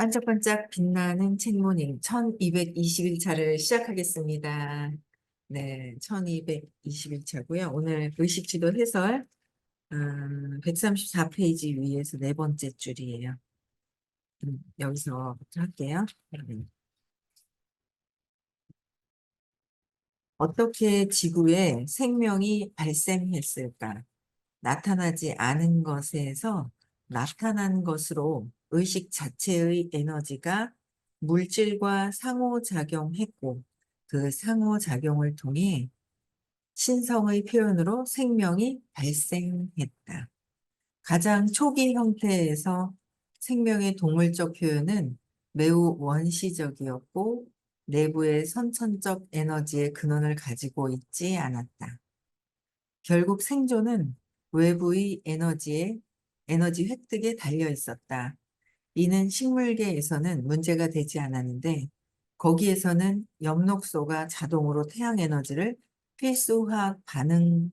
반짝반짝 빛나는 책모닝 1221차를 시작하겠습니다. 네, 1221차고요. 오늘 의식지도 해설 음, 134페이지 위에서 네 번째 줄이에요. 음, 여기서부터 할게요. 네. 어떻게 지구에 생명이 발생했을까? 나타나지 않은 것에서 나타난 것으로 의식 자체의 에너지가 물질과 상호작용했고 그 상호작용을 통해 신성의 표현으로 생명이 발생했다. 가장 초기 형태에서 생명의 동물적 표현은 매우 원시적이었고 내부의 선천적 에너지의 근원을 가지고 있지 않았다. 결국 생존은 외부의 에너지에 에너지 획득에 달려 있었다. 이는 식물계에서는 문제가 되지 않았는데 거기에서는 엽록소가 자동으로 태양 에너지를 필수 화학 반응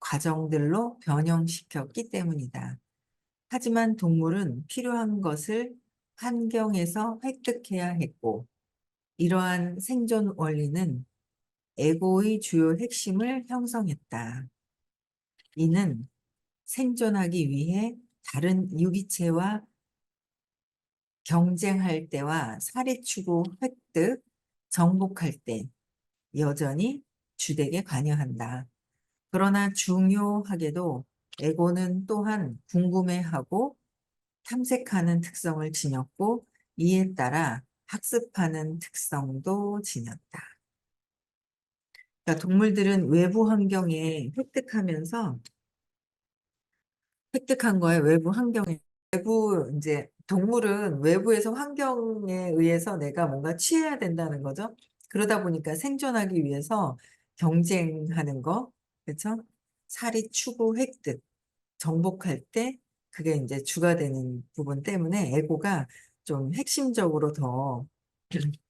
과정들로 변형시켰기 때문이다. 하지만 동물은 필요한 것을 환경에서 획득해야 했고 이러한 생존 원리는 에고의 주요 핵심을 형성했다. 이는 생존하기 위해 다른 유기체와 경쟁할 때와 사례추구 획득, 정복할 때 여전히 주덱에 관여한다. 그러나 중요하게도 에고는 또한 궁금해하고 탐색하는 특성을 지녔고 이에 따라 학습하는 특성도 지녔다. 그러니까 동물들은 외부 환경에 획득하면서 획득한 거에 외부 환경에 외부 이제 동물은 외부에서 환경에 의해서 내가 뭔가 취해야 된다는 거죠. 그러다 보니까 생존하기 위해서 경쟁하는 거, 그렇죠? 사리 추구 획득, 정복할 때 그게 이제 주가 되는 부분 때문에 에고가 좀 핵심적으로 더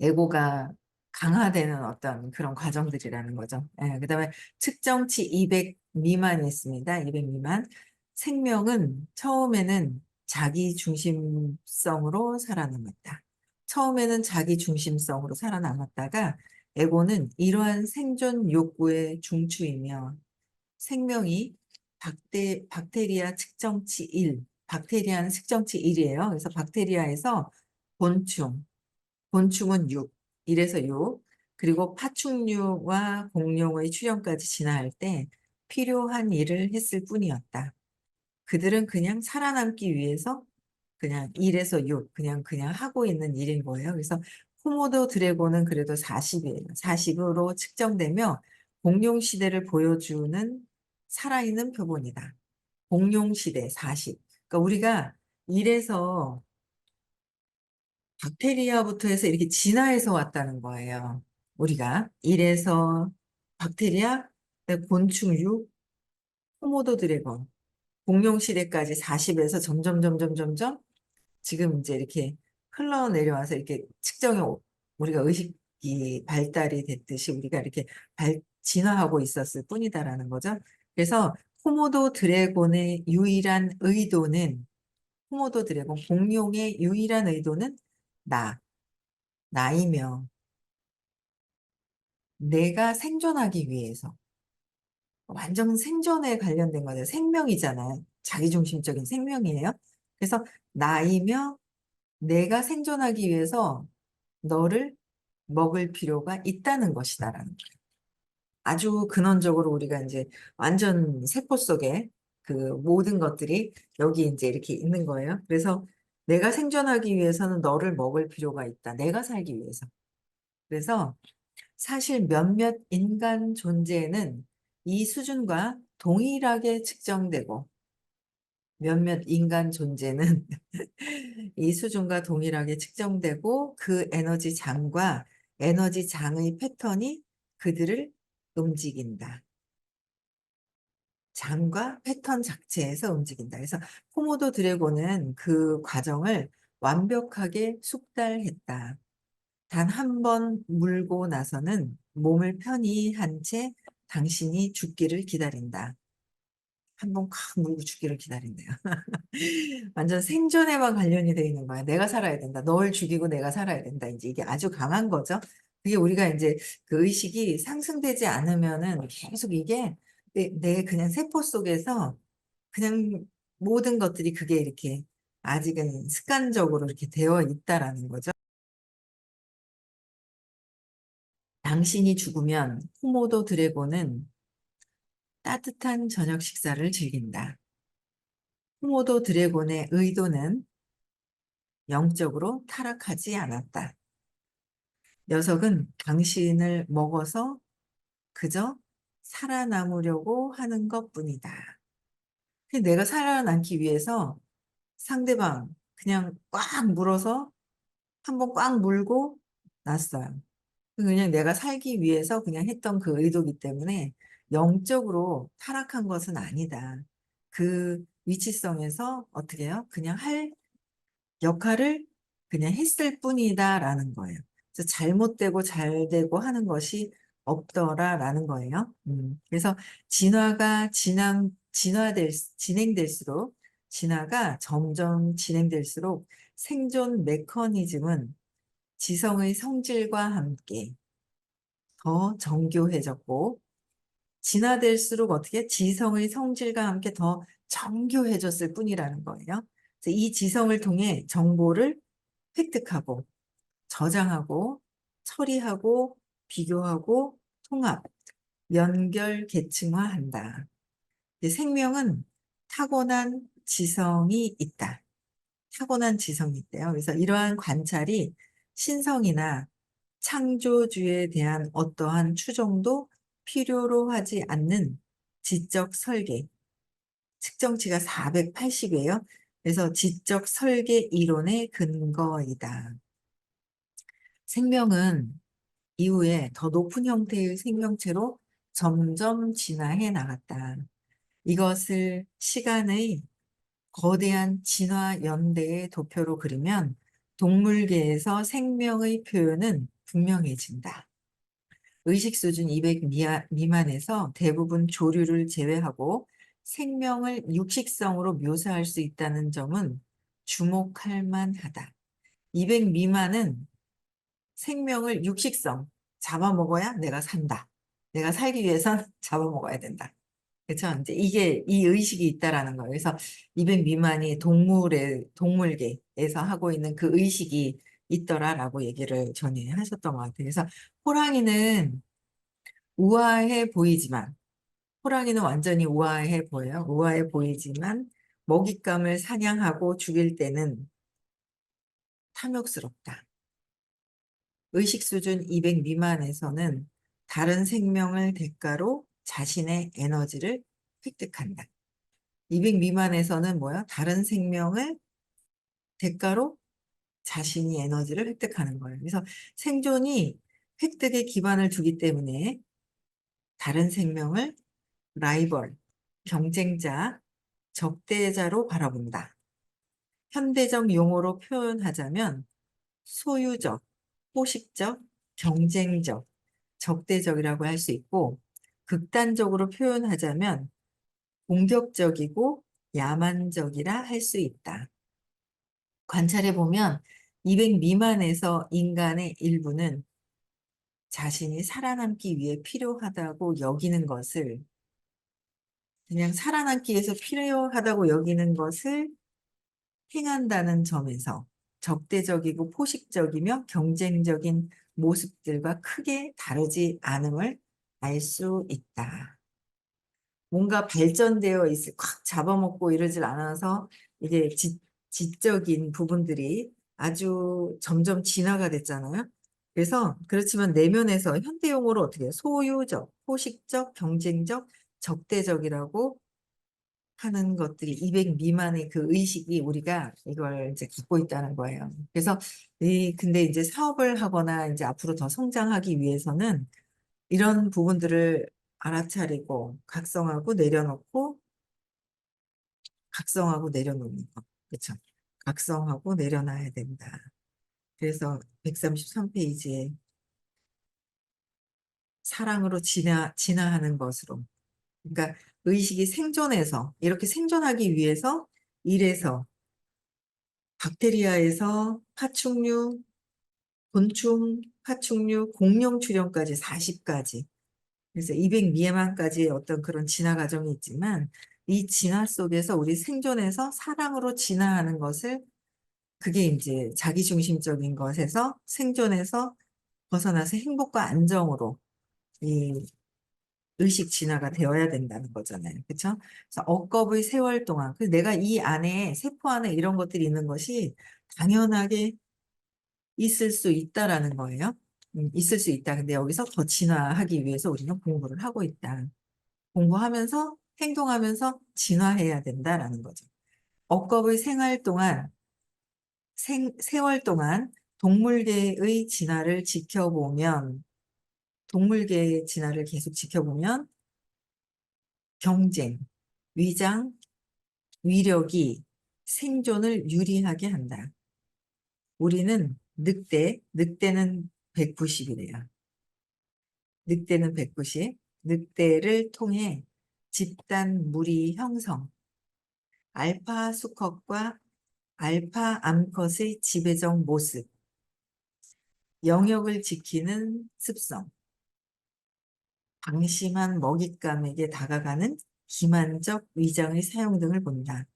에고가 강화되는 어떤 그런 과정들이라는 거죠. 예, 그 다음에 측정치 200 미만이 있습니다. 200 미만. 생명은 처음에는 자기 중심성으로 살아남았다. 처음에는 자기 중심성으로 살아남았다가 에고는 이러한 생존 욕구의 중추이며 생명이 박테, 박테리아 측정치 1, 박테리아는 측정치 1이에요. 그래서 박테리아에서 곤충, 곤충은 6, 1에서 6, 그리고 파충류와 공룡의 출현까지 진화할 때 필요한 일을 했을 뿐이었다. 그들은 그냥 살아남기 위해서 그냥 1에서 6, 그냥 그냥 하고 있는 일인 거예요. 그래서 코모도 드래곤은 그래도 40이에요. 40으로 측정되며 공룡 시대를 보여주는 살아있는 표본이다. 공룡 시대 40. 그러니까 우리가 1에서 박테리아부터 해서 이렇게 진화해서 왔다는 거예요. 우리가 1에서 박테리아, 곤충 6, 코모도 드래곤, 공룡 시대까지 40에서 점점 점점 점점 지금 이제 이렇게 흘러내려와서 이렇게 측정에 우리가 의식이 발달이 됐듯이 우리가 이렇게 발, 진화하고 있었을 뿐이다라는 거죠. 그래서 코모도 드래곤의 유일한 의도는 코모도 드래곤 공룡의 유일한 의도는 나, 나이며 내가 생존하기 위해서 완전 생존에 관련된 거죠. 생명이잖아요. 자기중심적인 생명이에요. 그래서 나이며 내가 생존하기 위해서 너를 먹을 필요가 있다는 것이다라는 거예요. 아주 근원적으로 우리가 이제 완전 세포 속에 그 모든 것들이 여기 이제 이렇게 있는 거예요. 그래서 내가 생존하기 위해서는 너를 먹을 필요가 있다. 내가 살기 위해서. 그래서 사실 몇몇 인간 존재는 이 수준과 동일하게 측정되고 몇몇 인간 존재는 이 수준과 동일하게 측정되고 그 에너지 장과 에너지 장의 패턴이 그들을 움직인다. 장과 패턴 자체에서 움직인다. 그래서 코모도 드래곤은 그 과정을 완벽하게 숙달했다. 단 한 번 물고 나서는 몸을 편히 한 채 당신이 죽기를 기다린다. 한번 콱 물고 죽기를 기다린대요. 완전 생존에만 관련이 돼 있는 거야. 내가 살아야 된다. 널 죽이고 내가 살아야 된다. 이제 이게 아주 강한 거죠. 그게 우리가 이제 그 의식이 상승되지 않으면은 계속 이게 내, 내 그냥 세포 속에서 그냥 모든 것들이 그게 이렇게 아직은 습관적으로 이렇게 되어 있다라는 거죠. 당신이 죽으면 코모도 드래곤은 따뜻한 저녁 식사를 즐긴다. 코모도 드래곤의 의도는 영적으로 타락하지 않았다. 녀석은 당신을 먹어서 그저 살아남으려고 하는 것 뿐이다. 내가 살아남기 위해서 상대방 그냥 꽉 물어서 한번 꽉 물고 났어요. 그냥 내가 살기 위해서 그냥 했던 그 의도기 때문에 영적으로 타락한 것은 아니다. 그 위치성에서 어떻게 해요? 그냥 할 역할을 그냥 했을 뿐이다라는 거예요. 그래서 잘못되고 잘되고 하는 것이 없더라라는 거예요. 음, 그래서 진화가 진행, 진화될, 진행될수록, 진화가 점점 진행될수록 생존 메커니즘은 지성의 성질과 함께 더 정교해졌고, 진화될수록 어떻게 지성의 성질과 함께 더 정교해졌을 뿐이라는 거예요. 이 지성을 통해 정보를 획득하고, 저장하고, 처리하고, 비교하고, 통합, 연결, 계층화한다. 생명은 타고난 지성이 있다. 타고난 지성이 있대요. 그래서 이러한 관찰이 신성이나 창조주에 대한 어떠한 추종도 필요로 하지 않는 지적 설계. 측정치가 480이에요. 그래서 지적 설계 이론의 근거이다. 생명은 이후에 더 높은 형태의 생명체로 점점 진화해 나갔다. 이것을 시간의 거대한 진화 연대의 도표로 그리면 동물계에서 생명의 표현은 분명해진다. 의식 수준 200 미만에서 대부분 조류를 제외하고 생명을 육식성으로 묘사할 수 있다는 점은 주목할 만하다. 200 미만은 생명을 육식성, 잡아먹어야 내가 산다. 내가 살기 위해선 잡아먹어야 된다. 그렇죠? 이제 이게 이 의식이 있다라는 거예요. 그래서 200 미만이 동물의 동물계에서 하고 있는 그 의식이 있더라라고 얘기를 전에 하셨던 것 같아요. 그래서 호랑이는 우아해 보이지만 호랑이는 완전히 우아해 보여요. 우아해 보이지만 먹잇감을 사냥하고 죽일 때는 탐욕스럽다. 의식 수준 200 미만에서는 다른 생명을 대가로 자신의 에너지를 획득한다. 200 미만에서는 뭐야? 다른 생명을 대가로 자신이 에너지를 획득하는 거예요. 그래서 생존이 획득에 기반을 두기 때문에 다른 생명을 라이벌, 경쟁자, 적대자로 바라본다. 현대적 용어로 표현하자면 소유적, 포식적, 경쟁적, 적대적이라고 할 수 있고 극단적으로 표현하자면 공격적이고 야만적이라 할 수 있다. 관찰해 보면 200 미만에서 인간의 일부는 자신이 살아남기 위해 필요하다고 여기는 것을 그냥 살아남기 위해서 필요하다고 여기는 것을 행한다는 점에서 적대적이고 포식적이며 경쟁적인 모습들과 크게 다르지 않음을 알 수 있다. 뭔가 발전되어 있을, 꽉 잡아먹고 이러질 않아서 이게 지, 지적인 부분들이 아주 점점 진화가 됐잖아요. 그래서 그렇지만 내면에서 현대 용어로 어떻게 해요? 소유적, 포식적, 경쟁적, 적대적이라고 하는 것들이 200 미만의 그 의식이 우리가 이걸 이제 갖고 있다는 거예요. 그래서 이 근데 이제 사업을 하거나 이제 앞으로 더 성장하기 위해서는 이런 부분들을 알아차리고 각성하고 내려놓고 각성하고 내려놓는 거. 그렇죠? 각성하고 내려놔야 된다. 그래서 133페이지에 사랑으로 진화, 진화하는 것으로 그러니까 의식이 생존해서 이렇게 생존하기 위해서 1에서 박테리아에서 파충류, 곤충, 파충류, 공룡 출현까지 40까지 그래서 200 미만까지의 어떤 그런 진화 과정이 있지만 이 진화 속에서 우리 생존에서 사랑으로 진화하는 것을 그게 이제 자기중심적인 것에서 생존에서 벗어나서 행복과 안정으로 이 의식 진화가 되어야 된다는 거잖아요. 그렇죠? 그래서 억겁의 세월 동안 그래서 내가 이 안에 세포 안에 이런 것들이 있는 것이 당연하게 있을 수 있다라는 거예요. 음, 있을 수 있다. 근데 여기서 더 진화하기 위해서 우리는 공부를 하고 있다. 공부하면서 행동하면서 진화해야 된다라는 거죠. 억겁의 생활 동안 생, 세월 동안 동물계의 진화를 지켜보면 동물계의 진화를 계속 지켜보면 경쟁, 위장, 위력이 생존을 유리하게 한다. 우리는 늑대, 늑대는 190이래요. 늑대는 190, 늑대를 통해 집단 무리 형성, 알파 수컷과 알파 암컷의 지배적 모습, 영역을 지키는 습성, 방심한 먹잇감에게 다가가는 기만적 위장의 사용 등을 본다.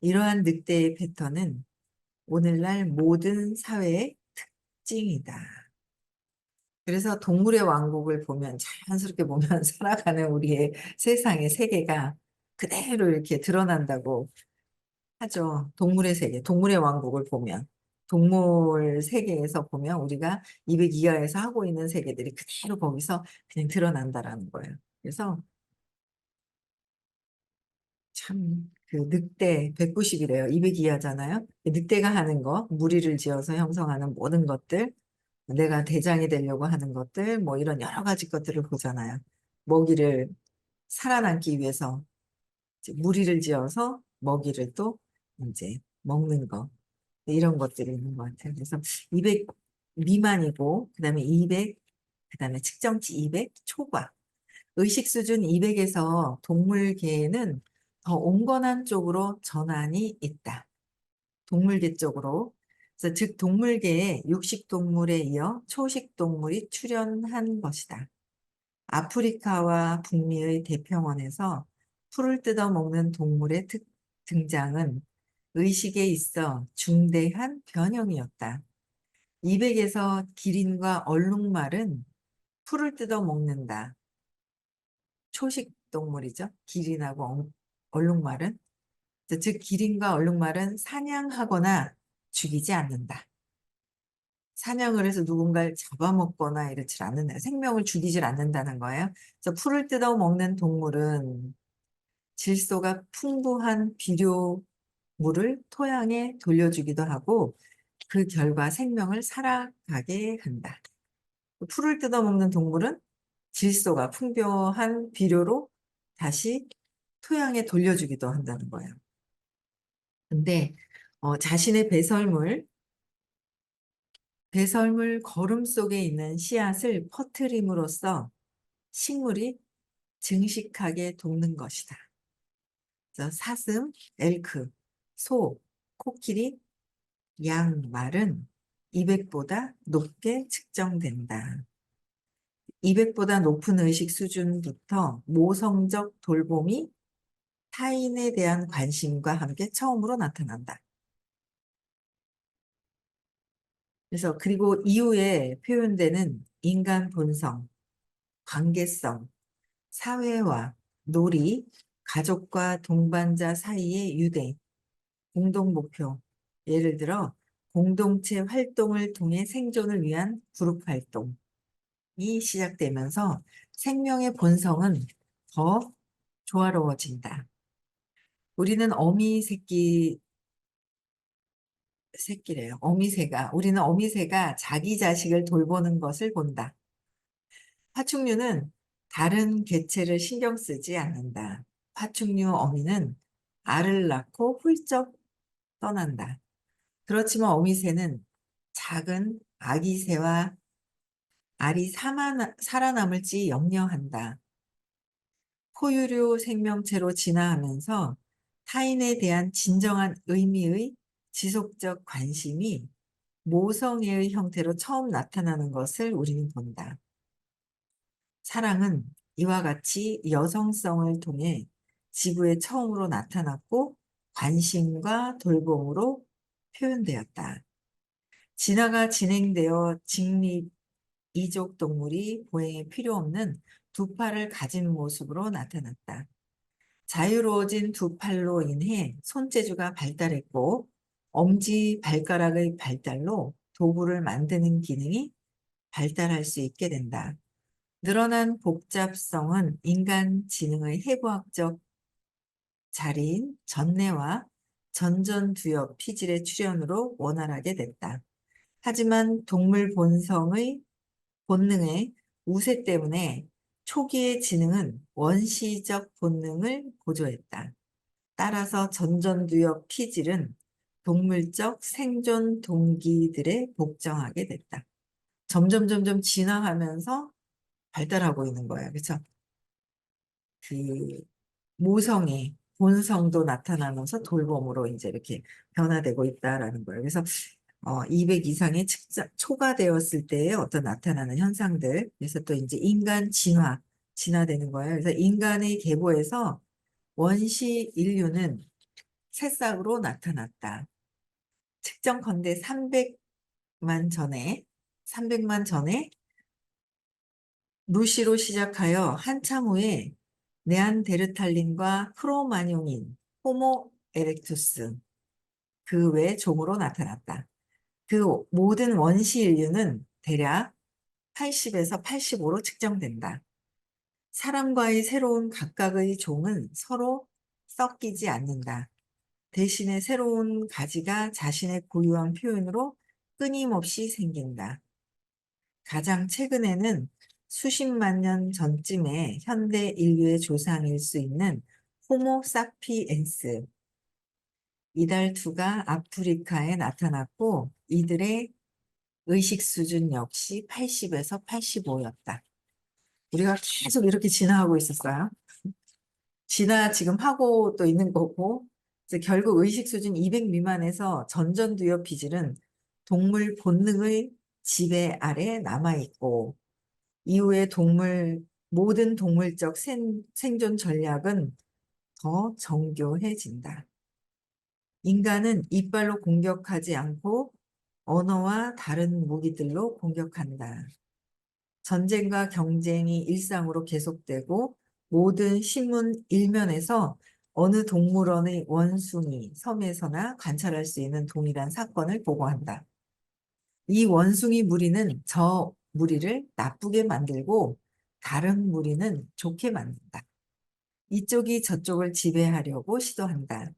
이러한 늑대의 패턴은 오늘날 모든 사회의 특징이다. 그래서 동물의 왕국을 보면 자연스럽게 보면 살아가는 우리의 세상의 세계가 그대로 이렇게 드러난다고 하죠. 동물의 세계, 동물의 왕국을 보면 동물 세계에서 보면 우리가 200 이하에서 하고 있는 세계들이 그대로 거기서 그냥 드러난다라는 거예요. 그래서 참 그 늑대 190이래요. 200 이하잖아요. 늑대가 하는 거, 무리를 지어서 형성하는 모든 것들, 내가 대장이 되려고 하는 것들, 뭐 이런 여러 가지 것들을 보잖아요. 먹이를 살아남기 위해서 무리를 지어서 먹이를 또 이제 먹는 거 이런 것들이 있는 것 같아요. 그래서 200 미만이고 그다음에 200 그다음에 측정치 200 초과 의식 수준 200에서 동물계에는 더 온건한 쪽으로 전환이 있다. 동물계 쪽으로. 그래서 즉 동물계에 육식동물에 이어 초식동물이 출현한 것이다. 아프리카와 북미의 대평원에서 풀을 뜯어 먹는 동물의 특, 등장은 의식에 있어 중대한 변형이었다. 200에서 기린과 얼룩말은 풀을 뜯어 먹는다. 초식 동물이죠. 기린하고 얼룩말은 즉 기린과 얼룩말은 사냥하거나 죽이지 않는다. 사냥을 해서 누군가를 잡아먹거나 이렇지 않는다. 생명을 죽이질 않는다는 거예요. 그래서 풀을 뜯어 먹는 동물은 질소가 풍부한 비료물을 토양에 돌려주기도 하고 그 결과 생명을 살아가게 한다. 풀을 뜯어 먹는 동물은 질소가 풍부한 비료로 다시 토양에 돌려주기도 한다는 거예요. 근데 어, 자신의 배설물, 배설물 거름 속에 있는 씨앗을 퍼트림으로써 식물이 증식하게 돕는 것이다. 사슴, 엘크, 소, 코끼리, 양, 말은 200보다 높게 측정된다. 200보다 높은 의식 수준부터 모성적 돌봄이 타인에 대한 관심과 함께 처음으로 나타난다. 그래서 그리고 이후에 표현되는 인간 본성, 관계성, 사회화, 놀이, 가족과 동반자 사이의 유대, 공동 목표, 예를 들어 공동체 활동을 통해 생존을 위한 그룹 활동이 시작되면서 생명의 본성은 더 조화로워진다. 우리는 어미 새끼 새끼래요. 어미새가 우리는 어미새가 자기 자식을 돌보는 것을 본다. 파충류는 다른 개체를 신경 쓰지 않는다. 파충류 어미는 알을 낳고 훌쩍 떠난다. 그렇지만 어미새는 작은 아기새와 알이 살아남을지 염려한다. 포유류 생명체로 진화하면서 타인에 대한 진정한 의미의 지속적 관심이 모성애의 형태로 처음 나타나는 것을 우리는 본다. 사랑은 이와 같이 여성성을 통해 지구에 처음으로 나타났고 관심과 돌봄으로 표현되었다. 진화가 진행되어 직립 이족 동물이 보행에 필요 없는 두 팔을 가진 모습으로 나타났다. 자유로워진 두 팔로 인해 손재주가 발달했고 엄지 발가락의 발달로 도구를 만드는 기능이 발달할 수 있게 된다. 늘어난 복잡성은 인간 지능의 해부학적 자리인 전내와 전전두엽 피질의 출현으로 원활하게 됐다. 하지만 동물 본성의 본능의 우세 때문에 초기의 지능은 원시적 본능을 고조했다. 따라서 전전두엽 피질은 동물적 생존 동기들에 복종하게 됐다. 점점 점점 진화하면서 발달하고 있는 거예요. 그렇죠? 그 모성의 본성도 나타나면서 돌봄으로 이제 이렇게 변화되고 있다라는 거예요. 그래서 어, 200 이상의 측자, 초과되었을 때의 어떤 나타나는 현상들. 그래서 또 이제 인간 진화, 진화되는 거예요. 그래서 인간의 계보에서 원시 인류는 새싹으로 나타났다. 측정컨대 300만 전에, 300만 전에 루시로 시작하여 한참 후에 네안데르탈린과 크로마뇽인, 호모 에렉투스, 그 외 종으로 나타났다. 그 모든 원시 인류는 대략 80에서 85로 측정된다. 사람과의 새로운 각각의 종은 서로 섞이지 않는다. 대신에 새로운 가지가 자신의 고유한 표현으로 끊임없이 생긴다. 가장 최근에는 수십만 년 전쯤에 현대 인류의 조상일 수 있는 호모 사피엔스, 이달투가 아프리카에 나타났고 이들의 의식 수준 역시 80에서 85였다. 우리가 계속 이렇게 진화하고 있었어요. 진화 지금 하고 또 있는 거고 결국 의식 수준 200 미만에서 전전두엽 비질은 동물 본능의 지배 아래 남아있고 이후에 동물 모든 동물적 생, 생존 전략은 더 정교해진다. 인간은 이빨로 공격하지 않고 언어와 다른 무기들로 공격한다. 전쟁과 경쟁이 일상으로 계속되고 모든 신문 일면에서 어느 동물원의 원숭이 섬에서나 관찰할 수 있는 동일한 사건을 보고한다. 이 원숭이 무리는 저 무리를 나쁘게 만들고 다른 무리는 좋게 만든다. 이쪽이 저쪽을 지배하려고 시도한다.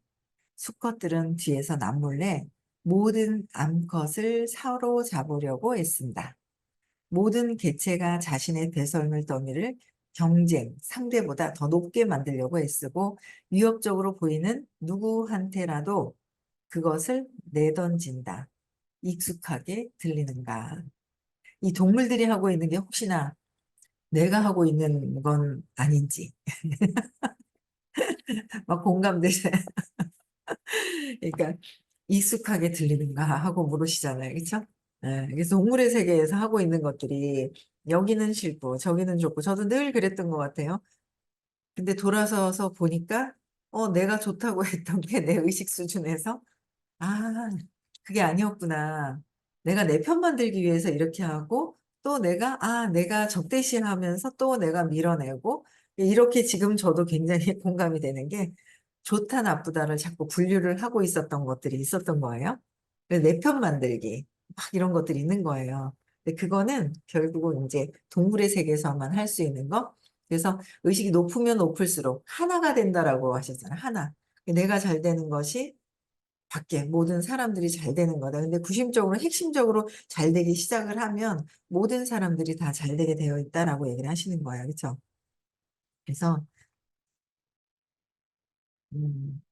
수컷들은 뒤에서 남몰래 모든 암컷을 사로잡으려고 애쓴다. 모든 개체가 자신의 배설물 더미를 경쟁, 상대보다 더 높게 만들려고 애쓰고 위협적으로 보이는 누구한테라도 그것을 내던진다. 익숙하게 들리는가. 이 동물들이 하고 있는 게 혹시나 내가 하고 있는 건 아닌지. 막 공감되세요. 그러니까 익숙하게 들리는가 하고 물으시잖아요. 그렇죠? 네, 그래서 동물의 세계에서 하고 있는 것들이 여기는 싫고 저기는 좋고 저도 늘 그랬던 것 같아요. 근데 돌아서서 보니까 어 내가 좋다고 했던 게 내 의식 수준에서 아 그게 아니었구나. 내가 내 편 만들기 위해서 이렇게 하고 또 내가 아 내가 적대시하면서 또 내가 밀어내고 이렇게 지금 저도 굉장히 공감이 되는 게 좋다 나쁘다를 자꾸 분류를 하고 있었던 것들이 있었던 거예요. 내 편 만들기 막 이런 것들이 있는 거예요. 근데 그거는 결국은 이제 동물의 세계에서만 할 수 있는 거. 그래서 의식이 높으면 높을수록 하나가 된다라고 하셨잖아요. 하나. 내가 잘 되는 것이 밖에 모든 사람들이 잘 되는 거다. 근데 구심적으로 핵심적으로 잘 되기 시작을 하면 모든 사람들이 다 잘 되게 되어 있다라고 얘기를 하시는 거예요. 그렇죠? 그래서 음,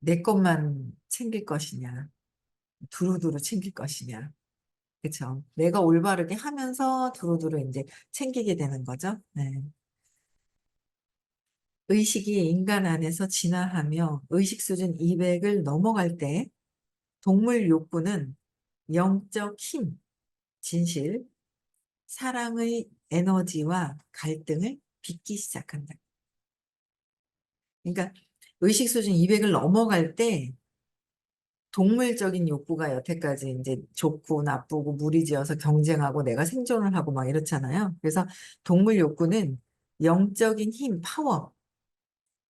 내 것만 챙길 것이냐, 두루두루 챙길 것이냐. 그렇죠? 내가 올바르게 하면서 두루두루 이제 챙기게 되는 거죠. 네. 의식이 인간 안에서 진화하며 의식 수준 200을 넘어갈 때 동물 욕구는 영적 힘, 진실, 사랑의 에너지와 갈등을 빚기 시작한다. 그러니까 의식 수준 200을 넘어갈 때 동물적인 욕구가 여태까지 이제 좋고 나쁘고 무리지어서 경쟁하고 내가 생존을 하고 막 이렇잖아요. 그래서 동물 욕구는 영적인 힘, 파워,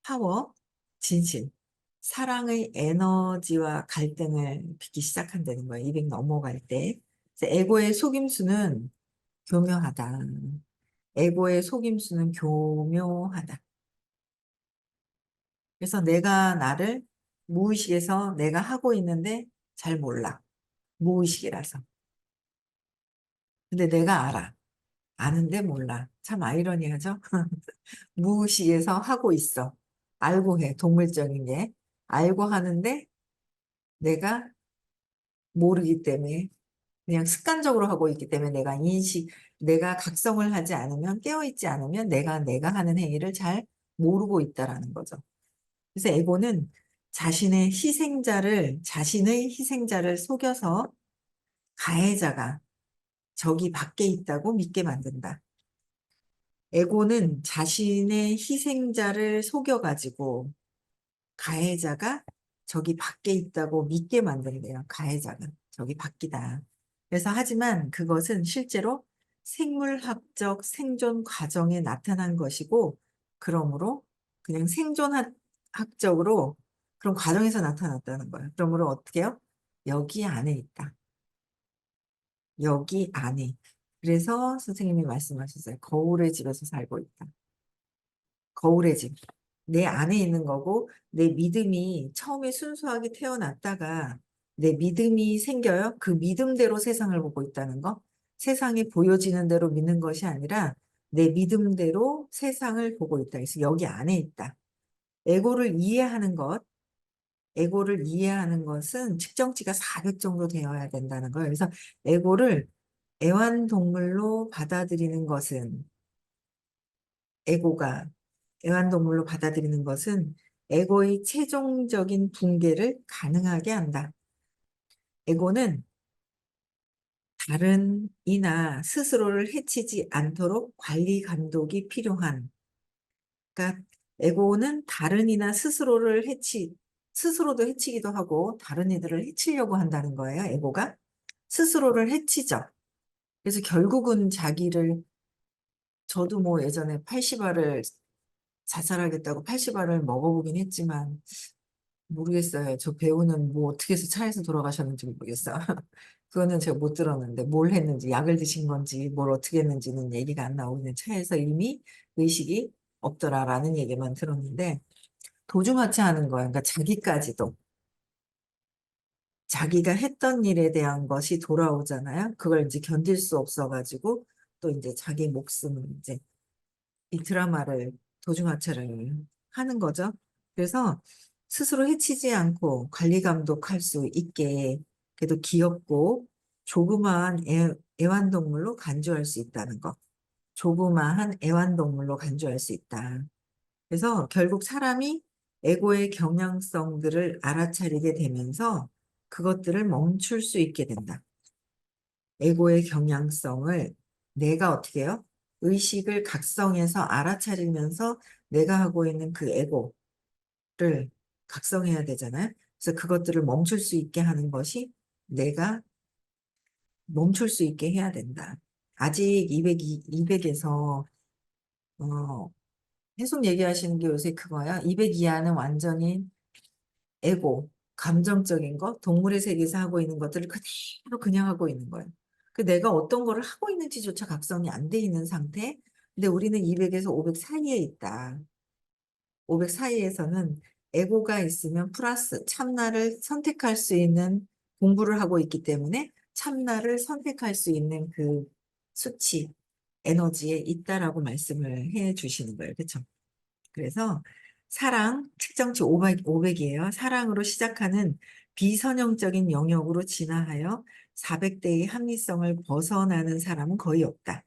파워, 진실, 사랑의 에너지와 갈등을 빚기 시작한다는 거예요. 200 넘어갈 때. 그래서 에고의 속임수는 교묘하다. 에고의 속임수는 교묘하다. 그래서 내가 나를 무의식에서 내가 하고 있는데 잘 몰라. 무의식이라서. 근데 내가 알아. 아는데 몰라. 참 아이러니하죠? 무의식에서 하고 있어. 알고 해. 동물적인 게. 알고 하는데 내가 모르기 때문에 그냥 습관적으로 하고 있기 때문에 내가 인식, 내가 각성을 하지 않으면 깨어있지 않으면 내가 내가 하는 행위를 잘 모르고 있다라는 거죠. 그래서 에고는 자신의 희생자를 자신의 희생자를 속여서 가해자가 저기 밖에 있다고 믿게 만든다. 에고는 자신의 희생자를 속여가지고 가해자가 저기 밖에 있다고 믿게 만든대요. 가해자가 저기 밖이다. 그래서 하지만 그것은 실제로 생물학적 생존 과정에 나타난 것이고 그러므로 그냥 생존 학적으로 그런 과정에서 나타났다는 거예요. 그러므로 어떻게 해요? 여기 안에 있다. 여기 안에. 그래서 선생님이 말씀하셨어요. 거울의 집에서 살고 있다. 거울의 집. 내 안에 있는 거고 내 믿음이 처음에 순수하게 태어났다가 내 믿음이 생겨요. 그 믿음대로 세상을 보고 있다는 거. 세상이 보여지는 대로 믿는 것이 아니라 내 믿음대로 세상을 보고 있다. 그래서 여기 안에 있다. 에고를 이해하는 것. 에고를 이해하는 것은 측정치가 400 정도 되어야 된다는 거예요. 그래서 에고를 애완동물로 받아들이는 것은 에고가 애완동물로 받아들이는 것은 에고의 최종적인 붕괴를 가능하게 한다. 에고는 다른 이나 스스로를 해치지 않도록 관리 감독이 필요한 그러니까 에고는 다른 이나 스스로를 해치 스스로도 해치기도 하고 다른 이들을 해치려고 한다는 거예요. 에고가 스스로를 해치죠. 그래서 결국은 자기를 저도 뭐 예전에 80알을 자살하겠다고 80알을 먹어보긴 했지만 모르겠어요. 저 배우는 뭐 어떻게 해서 차에서 돌아가셨는지 모르겠어요. 그거는 제가 못 들었는데 뭘 했는지 약을 드신 건지 뭘 어떻게 했는지는 얘기가 안 나오는 차에서 이미 의식이 없더라라는 얘기만 들었는데 도중하차 하는 거예요. 그러니까 자기까지도 자기가 했던 일에 대한 것이 돌아오잖아요. 그걸 이제 견딜 수 없어가지고 또 이제 자기 목숨을 이제 이 드라마를 도중하차를 하는 거죠. 그래서 스스로 해치지 않고 관리 감독할 수 있게 그래도 귀엽고 조그마한 애, 애완동물로 간주할 수 있다는 거. 조그마한 애완동물로 간주할 수 있다. 그래서 결국 사람이 에고의 경향성들을 알아차리게 되면서 그것들을 멈출 수 있게 된다. 에고의 경향성을 내가 어떻게 해요? 의식을 각성해서 알아차리면서 내가 하고 있는 그 에고를 각성해야 되잖아요. 그래서 그것들을 멈출 수 있게 하는 것이 내가 멈출 수 있게 해야 된다. 아직 200, 200에서 어, 계속 얘기하시는 게 요새 그거야. 200 이하는 완전히 에고, 감정적인 거, 동물의 세계에서 하고 있는 것들을 그대로 그냥 하고 있는 거예요. 그 내가 어떤 거를 하고 있는지조차 각성이 안 돼 있는 상태. 근데 우리는 200에서 500 사이에 있다. 500 사이에서는 에고가 있으면 플러스 참나를 선택할 수 있는 공부를 하고 있기 때문에 참나를 선택할 수 있는 그 수치, 에너지에 있다라고 말씀을 해 주시는 거예요. 그렇죠? 그래서 사랑, 측정치 500, 500이에요. 사랑으로 시작하는 비선형적인 영역으로 진화하여 400대의 합리성을 벗어나는 사람은 거의 없다.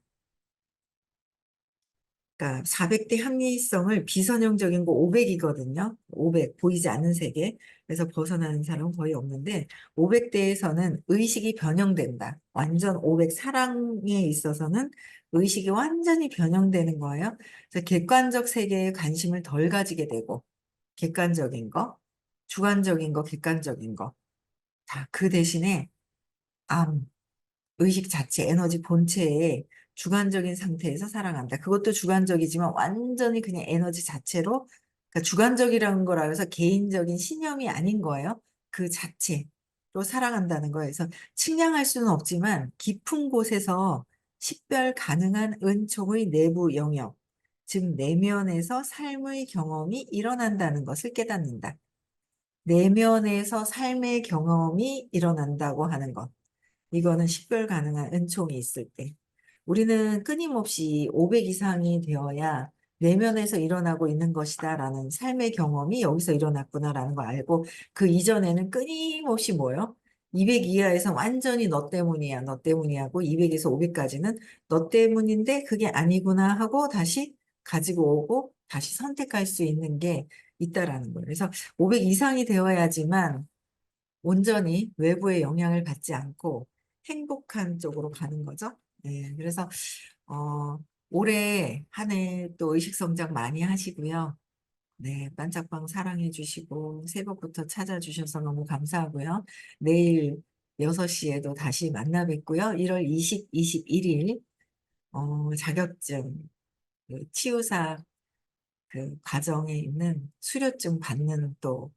그러니까 400대 합리성을 비선형적인 거 500이거든요. 500 보이지 않는 세계. 그래서 벗어나는 사람은 거의 없는데 500대에서는 의식이 변형된다. 완전 500 사랑에 있어서는 의식이 완전히 변형되는 거예요. 그래서 객관적 세계에 관심을 덜 가지게 되고 객관적인 거, 주관적인 거, 객관적인 거. 다 그 대신에 암, 의식 자체, 에너지 본체에 주관적인 상태에서 살아간다. 그것도 주관적이지만 완전히 그냥 에너지 자체로, 그러니까 주관적이라는 거라 해서 개인적인 신념이 아닌 거예요. 그 자체로 살아간다는. 그래서 측량할 수는 없지만 깊은 곳에서 식별 가능한 은총의 내부 영역, 즉 내면에서 삶의 경험이 일어난다는 것을 깨닫는다. 내면에서 삶의 경험이 일어난다고 하는 것. 이거는 식별 가능한 은총이 있을 때. 우리는 끊임없이 500 이상이 되어야 내면에서 일어나고 있는 것이다라는 삶의 경험이 여기서 일어났구나라는 걸 알고 그 이전에는 끊임없이 뭐요? 200 이하에서 완전히 너 때문이야, 너 때문이야 하고 200에서 500까지는 너 때문인데 그게 아니구나 하고 다시 가지고 오고 다시 선택할 수 있는 게 있다라는 거예요. 그래서 500 이상이 되어야지만 온전히 외부의 영향을 받지 않고 행복한 쪽으로 가는 거죠. 네, 그래서 어, 올해 한 해 또 의식 성장 많이 하시고요. 네, 반짝방 사랑해 주시고 새벽부터 찾아주셔서 너무 감사하고요. 내일 6시에도 다시 만나 뵙고요. 1월 20, 21일 어, 자격증 그 치유사 그 과정에 있는 수료증 받는 또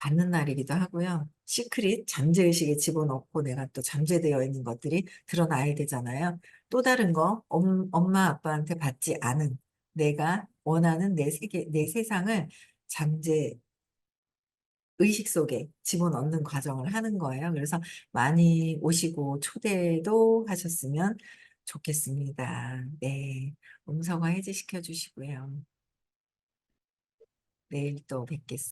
받는 날이기도 하고요. 시크릿 잠재의식에 집어넣고 내가 또 잠재되어 있는 것들이 드러나야 되잖아요. 또 다른 거 엄, 엄마 아빠한테 받지 않은 내가 원하는 내 세계 내 세상을 잠재 의식 속에 집어넣는 과정을 하는 거예요. 그래서 많이 오시고 초대도 하셨으면 좋겠습니다. 네. 음성화 해제시켜 주시고요. 내일 또 뵙겠습니다.